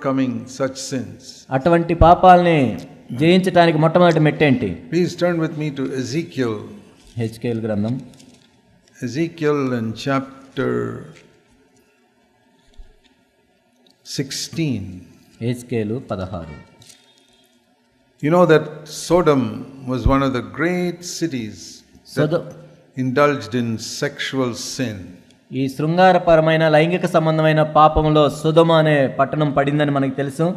overcoming such sins. అటువంటి పాపాలని జయించడానికి మొట్టమొదటి మెట్టేంటి Please turn with me to Ezekiel. హెచ్కేల్ గ్రంథం Ezekiel in chapter 16. హెచ్కేలు పదహారు You know that Sodom was one of the great cities that సొద indulged in sexual sin. ఈ శృంగారపరమైన లైంగిక సంబంధమైన పాపంలో సుధమ అనే పట్టణం పడిందని మనకు తెలుసు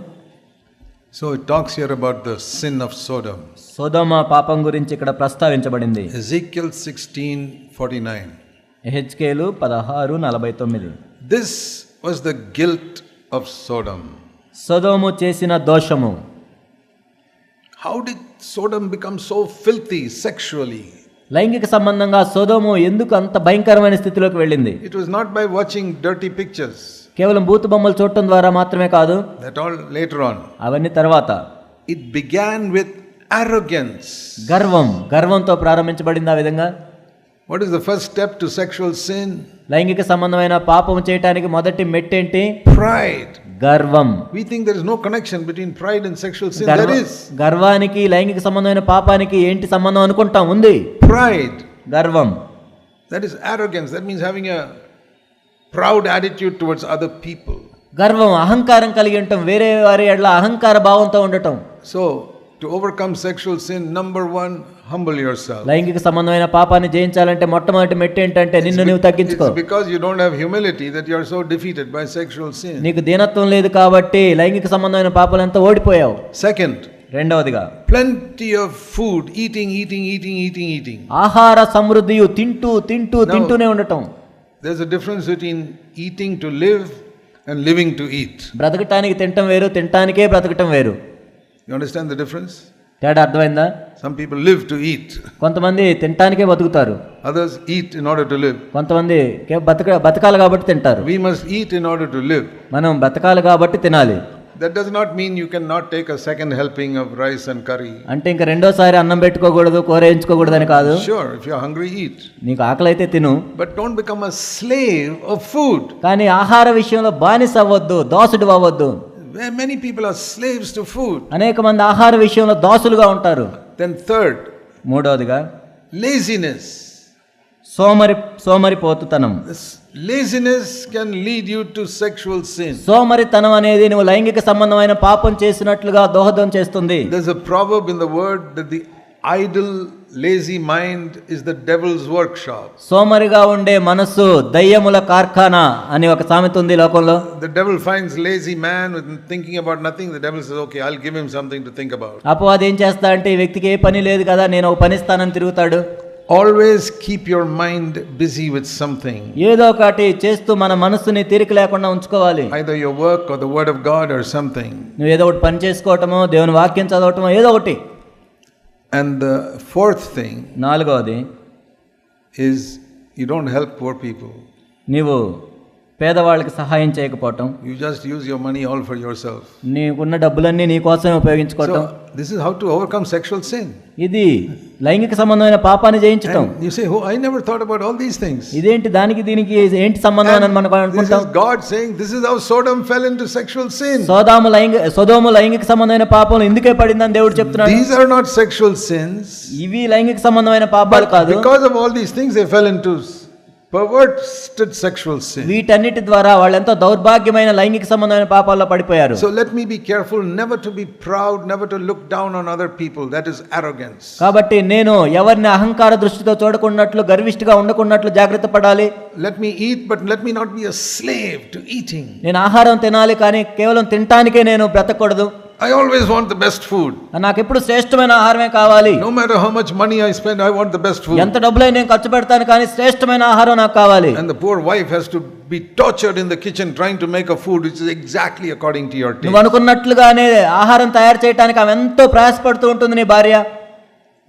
So it talks here about the sin of Sodom. సోదోమ పాపం గురించి ఇక్కడ ప్రస్తావించబడింది Ezekiel 16:49. హెచ్కేలు పదహారు నలభై తొమ్మిది This was the guilt of Sodom. సొదోము చేసిన దోషము How did Sodom become so filthy sexually? లైంగిక సంబంధంగా సొదోము ఎందుకు అంత భయంకరమైన స్థితిలోకి వెళ్ళింది It was not by watching dirty pictures. కేవలం బూతు బొమ్మలు చూడటం ద్వారా మాత్రమే కాదు That all later on. అవన్నీ తర్వాత It began with arrogance. గర్వం గర్వంతో ప్రారంభించబడింది ఆ విధంగా What is the first step to sexual sin? లైంగిక సంబంధమైన పాపం చేయటానికి మొదటి మెట్టేంటి Pride. గర్వం. We think there is no connection between pride and sexual sin there is గర్వానికి లైంగిక సంబంధమైన పాపానికి ఏంటి సంబంధం అనుకుంటాం ఉంది? ప్రైడ్ గర్వం. That is arrogance that means having a proud attitude towards other people గర్వం అహంకారం కలిగి ఉండటం వేరే వారి ఎడల అహంకార భావంతో ఉండటం. So to overcome sexual sin number 1 humble yourself. లైంగిక సంబంధమైన పాపాన్ని జయించాలంటే మొట్టమొదటి మెట్టు ఏంటంటే నిన్ను నువ్వు తగ్గించుకో It's because you don't have humility that you are so defeated by sexual sin. నీకు దీనత్వం లేదు కాబట్టి లైంగిక సంబంధమైన పాపాలంతా ఓడిపోయావు Second, రెండవదిగా plenty of food, eating, eating, eating, eating, eating. ఆహార సమృద్ధియు తింటూ తింటూ తింటూనే ఉండటం There's a difference between eating to live and living to eat. బ్రతకటానికి తినటం వేరు తినటానికే బ్రతకటం వేరు You understand the difference? తేడా అర్థమైందా Some people live to eat, కొంతమంది తినటానికే బతుకుతారు others eat in order to live. కొంతమంది కే- బతక బతకాలి కాబట్టి తింటారు We must eat in order to live. మనం బతకాలి కాబట్టి తినాలి That does not mean you cannot take a second helping of rice and curry. అంటే ఇంకా రెండోసారి అన్నం పెట్టుకోకూడదు కూర వేయించుకోకూడదు అని కాదు Sure, if you're hungry, eat. నీకు ఆకలి అయితే తిను But don't become a slave of food. కానీ ఆహార విషయంలో బానిస అవ్వద్దు దోసుడు అవ్వద్దు Where many people are slaves to food. అనేక మంది ఆహార విషయంలో దోసులుగా ఉంటారు Then, third, మూడవదిగా laziness. సోమరి సోమరిపోతుతనం This laziness can lead you to sexual sin. సోమరితనం అనేది నువ్వు లైంగిక సంబంధమైన పాపం చేసినట్లుగా దోహదం చేస్తుంది There's a proverb in the word that the idle, lazy mind is the devil's workshop. సోమరిగా ఉండే మనస్సు దయ్యముల కార్ఖానా అని ఒక సామెత ఉంది లోకంలో The devil finds lazy man with thinking about nothing. The devil says, "Okay, I'll give him something to think about." అపవాది ఏం చేస్తా అంటే ఈ వ్యక్తికి ఏ పని లేదు కదా నేను ఒక పని ఇస్తానని తిరుగుతాడు Always keep your mind busy with something, ఏదో ఒకటి చేస్తూ మన మనస్సుని తీరిక లేకుండా ఉంచుకోవాలి either your work or the word of God or something. నువ్వు ఏదో ఒకటి పని చేసుకోవటమో దేవుని వాక్యం చదవటమో ఏదో ఒకటి And the fourth thing నాలుగవది is you don't help poor people. నీవు పేదవాళ్ళకి సహాయం చేయకపోవటం. You just use your money all for yourself నీకున్న డబ్బులన్నీ నీ కోసమే ఉపయోగించుకోవటం. This is how to overcome sexual sin ఇది లైంగిక సంబంధమైన పాపాన్ని జయించటం. You say oh I never thought about all these things ఇదేంటి దానికి దీనికి ఏంటి సంబంధం అని మనం అనుకుంటాం this is God saying this is how Sodom fell into sexual sin సోదాము లైంగిక సోదోము లైంగిక సంబంధమైన పాపం ఎందుకే పడిందని దేవుడు చెప్తున్నాడు? These are not sexual sins ఇవి లైంగిక సంబంధమైన పాపాలు కాదు. Because of all these things they fell into వీటన్నిటి ద్వారా వాళ్ళు ఎంతో దౌర్భాగ్యమైన లైంగిక సంబంధమైన పాపాల్లో పడిపోయారు. So let me be careful never to be proud never to look down on other people that is arrogance కాబట్టి నేను ఎవరిని అహంకార దృష్టితో చూడకుండాట్లు గర్విష్టిగా ఉండకున్నట్లు జాగ్రత్త పడాలి. Let me eat but let me not be a slave to eating నేను ఆహారం తినాలి కానీ కేవలం తినడానికే నేను బ్రతకకూడదు I always want the best food. నాకు ఎప్పుడు శ్రేష్టమైన ఆహారమే కావాలి No matter how much money I spend, I want the best food. ఎంత డబ్బులైనా నేను ఖర్చు పెడతాను కానీ శ్రేష్టమైన ఆహారం నాకు కావాలి And the poor wife has to be tortured in the kitchen trying to make a food which is exactly according to your నువ్వు taste. అనుకున్నట్లుగానే ఆహారం తయారు చేయడానికి ఆమె ఎంతో ప్రయాసపడుతూ ఉంటుంది నీ భార్య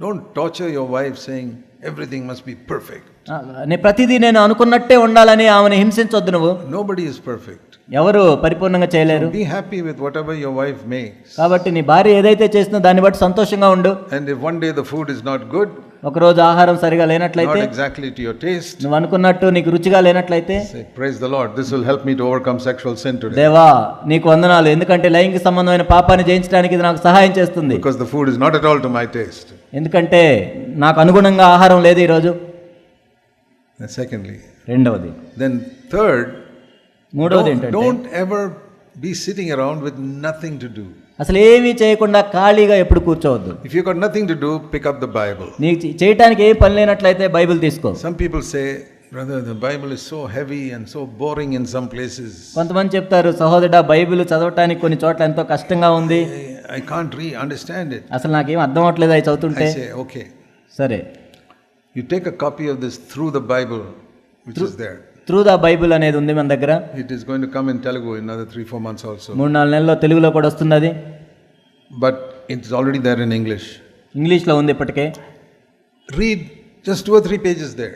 Don't torture your wife saying everything must be perfect. ఆ, నీ ప్రతిదీ నేను అనుకున్నట్టే ఉండాలని ఆమెను హింసించొద్దు నువ్వు Nobody is perfect. ఎవరు పరిపూర్ణంగా చేయలేరు? Be happy with whatever your wife may కాబట్టి నీ భార్య ఏదైతే చేస్తుందో దాన్ని బట్టి సంతోషంగా ఉండు. And if one day the food is not good ఒక రోజు ఆహారం సరిగా లేనట్లయితే ఎగ్జాక్ట్లీ టు యువర్ టేస్ట్ నువ్వు అనుకున్నట్టు నీకు రుచిగా లేనట్లయితే praise the Lord this will help me to overcome sexual sin today దేవా నీకు వందనాలు. ఎందుకంటే లైంగిక సంబంధమైన పాపాన్ని జయించడానికి ఇది నాకు సహాయం చేస్తుంది. Because the food is not at all to my taste ఎందుకంటే నాకు అనుగుణంగా ఆహారం లేదు ఈ రోజు సెకండ్లీ రెండవది దెన్ థర్డ్ ఏంటంటే don't ever be sitting around with nothing to do. అసలు ఏమీ చేయకుండా ఖాళీగా ఎప్పుడు కూర్చోవద్దు If you've got nothing to do, pick up the Bible. నీకు చే- చేయటానికి ఏ పని లేనట్లయితే బైబిల్ తీసుకో Some people say, Brother, the Bible is so heavy and so boring in some places. కొంతమంది చెప్తారు సహోదరుడా బైబిల్ చదవటానికి కొన్ని చోట్ల ఎంతో కష్టంగా ఉంది I can't re understand it. అసలు నాకేం అర్థం అవట్లేదు అవి చదువుతుంటే okay, సరే you take a copy of this through the Bible, which is there. Through the Bible అనేది ఉంది మన దగ్గర. It is going to come in Telugu in other 3 4 months also మూడు నాలుగు నెలల్లో తెలుగులో కూడా వస్తుంది but it is already there in English ఇంగ్లీష్లో ఉంది ఇప్పటికే. రీడ్ జస్ట్ 2 3 పేజెస్ దే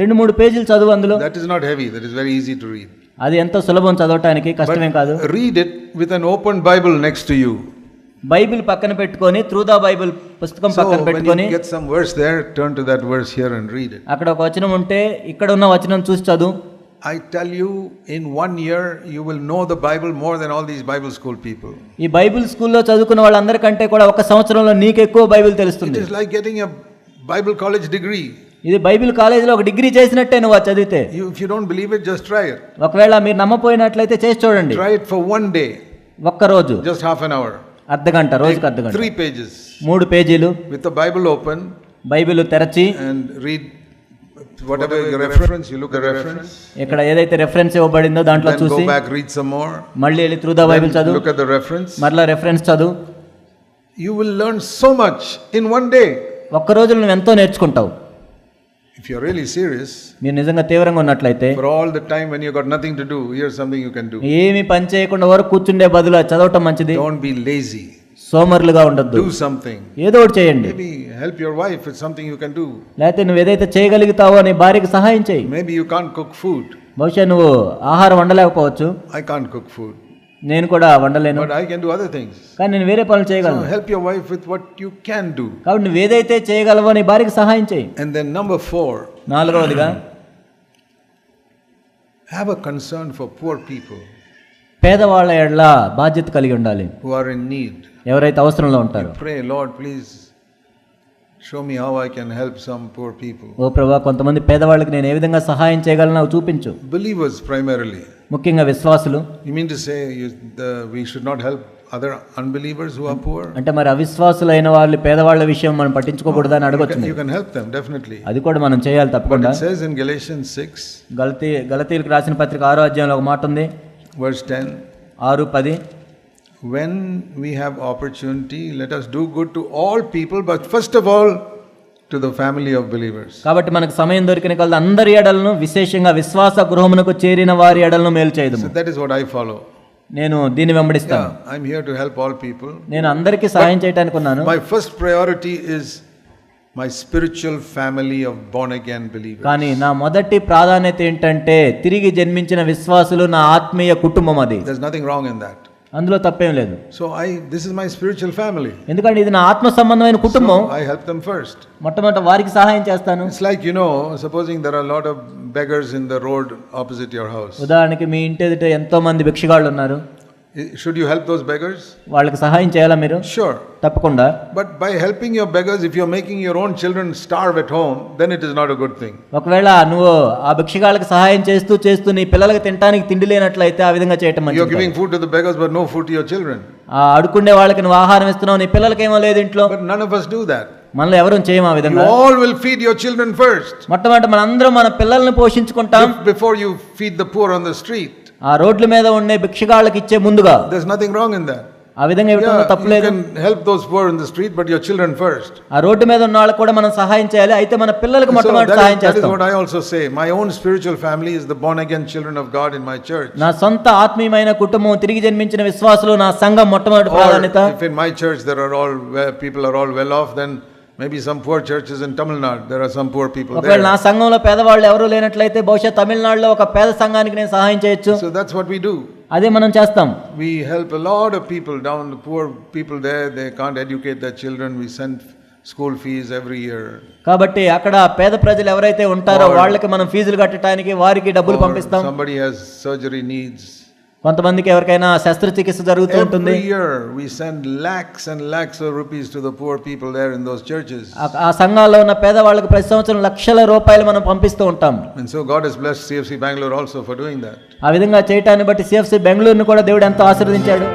రెండు మూడు పేజీలు చదువు అందులో. That is not heavy that is very easy to read అది ఎంతో సులభం చదవటానికి కష్టమేం కాదు. Read it with an open Bible next you Bible పక్కన పెట్టుకొని త్రూ ద బైబిల్ పుస్తకం పక్కన పెట్టుకొని get some words there turn to that words here and read అక్కడ ఒక వచనం ఉంటే ఇక్కడ ఉన్న వచనం చూసి చదువు. I tell you in one year you will know the Bible more than all these Bible school people ఈ బైబిల్ స్కూల్లో చదువుకున్న వాళ్ళందరికంటే కూడా ఒక సంవత్సరంలో నీకు ఎక్కువ బైబిల్ తెలుస్తుంది. It is like getting a Bible college degree ఇది బైబిల్ కాలేజీలో ఒక డిగ్రీ చేసినట్టే నువ్వు చదివితే. You if you don't believe it just try ఒకవేళ మీరు నమ్మకపోయినట్లయితే చేసి చూడండి. Try it for one day ఒక్క రోజు. జస్ట్ హాఫ్ ఎన్ అవర్ అర్ధ గంట రోజుకి అర్ధ గంట త్రీ పేజెస్ మూడు పేజీలు. విత్ బైబిల్ ఓపెన్ బైబిల్ తెరచి. అండ్ రీడ్ ఎక్కడ ఏదైతే రెఫరెన్స్ ఇవ్వబడిందో దాంట్లో చూసి మళ్ళీ వెళ్ళి త్రూ ద బైబిల్ చదువు. మరలా రెఫరెన్స్ చదువు. You will learn so much in one day ఒక్క రోజు నువ్వు ఎంతో నేర్చుకుంటావు. If you're really serious, మీరు నిజంగా తీవ్రంగా ఉన్నట్లయితే for all the time when you got nothing to do, here's something you can do. ఏమి పని చేయకుండా వరకు కూర్చుండే బదులు చదవటం మంచిది Don't be lazy. సోమరులుగా ఉండొద్దు Do something. ఏదో ఒకటి చేయండి Maybe help your wife with something you can do. లేకపోతే నువ్వు ఏదైతే చేయగలుగుతావో నీ భార్యకి సహాయం చేయి Maybe you can't cook food. బహుశా నువ్వు ఆహారం వండలేకపోవచ్చు I can't cook food. నేను కూడా వండలేను. But I can do other things కానీ నేను వేరే పనులు చేయగలను. Help your wife with what you can do కాబట్టి నువ్వు ఏదైతే చేయగలవో నీ భార్యకి సహాయం చేయి. అండ్ దెన్ నంబర్ 4 నాలుగవదిగా have a concern for poor people పేదవాళ్ళ ఎడల బాధ్యత కలిగి ఉండాలి. హు ఆర్ ఇన్ నీడ్ ఎవరైతే అవసరంలో ఉంటారు. Pray Lord please show me how I can help some poor people ఓ ప్రభువా కొంతమంది పేదవాళ్ళకి నేను ఏ విధంగా సహాయం చేయగలనో చూపించు. బిలీవర్స్ ప్రైమరీలీ ముఖ్యంగా విశ్వాసులు. Other unbelievers who are poor అంటే మరి అవిశ్వాసులు అయిన వాళ్ళు పేదవాళ్ళ విషయం మనం పట్టించుకోకూడదు అని అడగొచ్చు యు హెల్ప్ దెం డెఫినెట్లీ అది కూడా మనం చేయాలి తప్పకుండా. సేస్ ఇన్ గలేషియన్ 6 గలతి గలతీయులకు రాసిన పత్రిక ఆరో అధ్యాయంలో ఒక మాట ఉంది. Verse 10 6 10 when we have opportunity let us do good to all people but first of all to the family of believers. కాబట్టి మనకు సమయం దొరికిన కల్లా అందరి ఎడలను విశేషంగా విశ్వాస గృహమునకు చేరిన వారి ఎడలను మేలు చేయదు So that is what I follow. నేను దీన్ని వెంబడిస్తాను Yeah, I'm here to help all people. నేను అందరికీ సహాయం చేయడానికి ఉన్నాను My first priority is my spiritual family of born again believers. కానీ నా మొదటి ప్రాధాన్యత ఏంటంటే తిరిగి జన్మించిన విశ్వాసులు నా ఆత్మీయ కుటుంబం అది There's nothing wrong in that. అందులో తప్పేం లేదు. So I this is my spiritual family ఎందుకంటే ఇది నా ఆత్మ సంబంధమైన కుటుంబం. ఐ హెల్ప్ దెం ఫస్ట్ మొట్టమొదట వారికి సహాయం చేస్తాను. It's like you know supposing there are lot of beggars in the road opposite your house ఉదాహరణకి మీ ఇంటి ఎదుట ఎంతో మంది భిక్షగాళ్ళు ఉన్నారు. I- Should you help those beggars? వాళ్ళకి సహాయం చేయాలా మీరు Sure. తప్పకుండా But by helping your beggars, if you're making your own children starve at home, then it is not a good thing. ఒకవేళ నువ్వు ఆ భిక్షగాళ్ళకి సహాయం చేస్తూ చేస్తూ నీ పిల్లలకి తినడానికి తిండి లేనట్లయితే ఆ విధంగా చేయటం You're మంచిది కాదు. giving food to the beggars, but no food to your children. ఆ అడుకుండే వాళ్ళకి నువ్వు ఆహారం ఇస్తున్నావు నీ పిల్లలకి ఏమో లేదు ఇంట్లో But none of us do that. మనలో ఎవరు చేయం ఆ You విధంగా all will feed your children first మొట్టమొదటి మనందరం మన పిల్లల్ని పోషించుకుంటాం be- before you feed the poor on the street. ఆ రోడ్ల మీద ఉండే భిక్షగాళ్ళకి ఇచ్చే ముందుగా There's nothing wrong in that. ఆ విధంగా ఇవ్వటంలో Yeah, you తప్పులేదు can help those poor in the street, but your children first. ఆ రోడ్డు మీద ఉన్న వాళ్ళకి కూడా మనం సహాయం చేయాలి అయితే మన పిల్లలకు So మొట్టమొదటి that సహాయం is, that is చేస్తాం what I also say. My own spiritual family is the born again children of God in my church. నా సొంత ఆత్మీయమైన కుటుంబం తిరిగి జన్మించిన విశ్వాసులు నా సంఘం మొట్టమొదటి Or ప్రాధాన్యత if in my church there are all well, people are all well off, then maybe some poor churches in Tamil Nadu there are some poor people ఒకవేళ నా there. సంఘంలో పేదవాళ్ళు ఎవరు లేనట్లయితే బహుశా తమిళనాడులో ఒక పేద సంఘానికి నేను సహాయం చేయొచ్చు So that's what we do. అదే మనం చేస్తాం We help a lot of people down, the poor people there, they can't educate their children. We send school fees every year. కాబట్టి అక్కడ పేద ప్రజలు ఎవరైతే ఉంటారో వాళ్ళకి మనం ఫీజులు కట్టడానికి వారికి డబ్బులు Or పంపిస్తాం somebody has surgery needs. కొంతమందికి ఎవరికైనా శస్త్రచికిత్స జరుగుతూ జరుగుతుంటుంది ఆ సంఘాల్లో ఉన్న పేదవాళ్ళకి ప్రతి సంవత్సరం లక్షల రూపాయలు మనం పంపిస్తూ ఉంటాం. ఆ విధంగా చేయటాన్ని బట్టి సిఎఫ్సి బెంగళూరుని కూడా దేవుడు ఎంతో ఆశీర్వదించాడు.